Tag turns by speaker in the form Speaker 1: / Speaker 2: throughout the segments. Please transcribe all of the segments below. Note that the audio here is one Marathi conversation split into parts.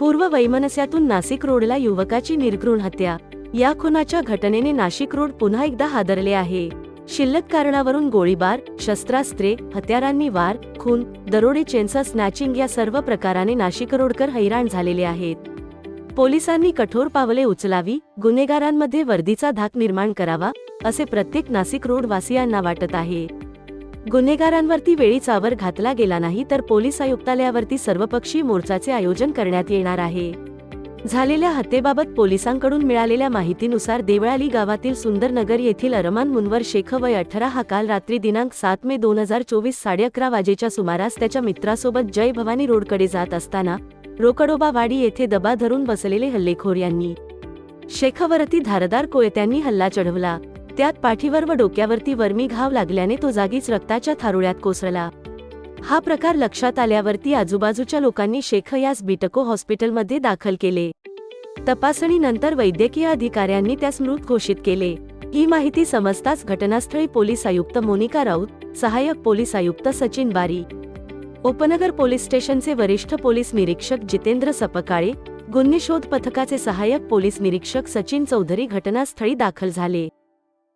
Speaker 1: पूर्व वैमनस्यातून नाशिक रोडला युवकाची निर्घृण हत्या. या खुनाच्या घटनेने नाशिक रोड पुन्हा एकदा हादरले आहे. शिल्लक कारणावरून गोळीबार शस्त्रास्त्रे हत्यारांनी वार खून दरोडे चेनचं स्नॅचिंग या सर्व प्रकाराने नाशिक रोडकर हैराण झालेले आहेत. पोलिसांनी कठोर पावले उचलावी गुन्हेगारांमध्ये वर्दीचा धाक निर्माण करावा असे प्रत्येक नाशिक रोड वासियांना वाटत आहे. गुन्हेगारांवरती वेळी चावर घातला गेला नाही तर पोलीस आयुक्तालयावरती सर्वपक्षीय मोर्चाचे आयोजन करण्यात येणार आहे. झालेल्या हत्येबाबत पोलिसांकडून मिळालेल्या माहितीनुसार देवळाली गावातील सुंदरनगर येथील अरमान मुनवर शेख वय अठरा हा काल रात्री दिनांक सात मे दोन हजार चोवीस साडे अकरा वाजेच्या सुमारास त्याच्या मित्रासोबत जय भवानी रोडकडे जात असताना रोकडोबावाडी येथे दबा धरून बसलेले हल्लेखोर यांनी. शेखवरती धारदार कोयत्यांनी हल्ला चढवला. त्यात पाठीवर व डोक्यावरती वर्मी घाव लागल्याने तो जागीच रक्ताच्या थारुळ्यात कोसळला. हा प्रकार लक्षात आल्यावरती आजूबाजूच्या लोकांनी शेख यास बिटको हॉस्पिटलमध्ये दाखल केले. तपासणीनंतर वैद्यकीय अधिकाऱ्यांनी त्यास मृत घोषित केले. ही माहिती समजताच घटनास्थळी पोलीस आयुक्त मोनिका राऊत सहाय्यक पोलीस आयुक्त सचिन बारी उपनगर पोलीस स्टेशनचे वरिष्ठ पोलीस निरीक्षक जितेंद्र सपकाळे गुन्हे शोध पथकाचे सहाय्यक पोलीस निरीक्षक सचिन चौधरी घटनास्थळी दाखल झाले.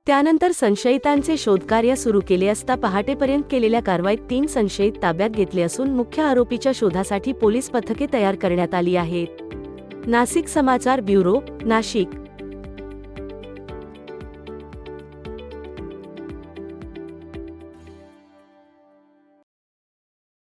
Speaker 1: त्यानंतर संशयितांचे शोधकार्य सुरू केले असता पहाटेपर्यंत केलेल्या कारवाईत तीन संशयित ताब्यात घेतले असून मुख्य आरोपीच्या शोधासाठी पोलीस पथके तयार करण्यात आली आहेत. नाशिक समाचार ब्युरो नाशिक.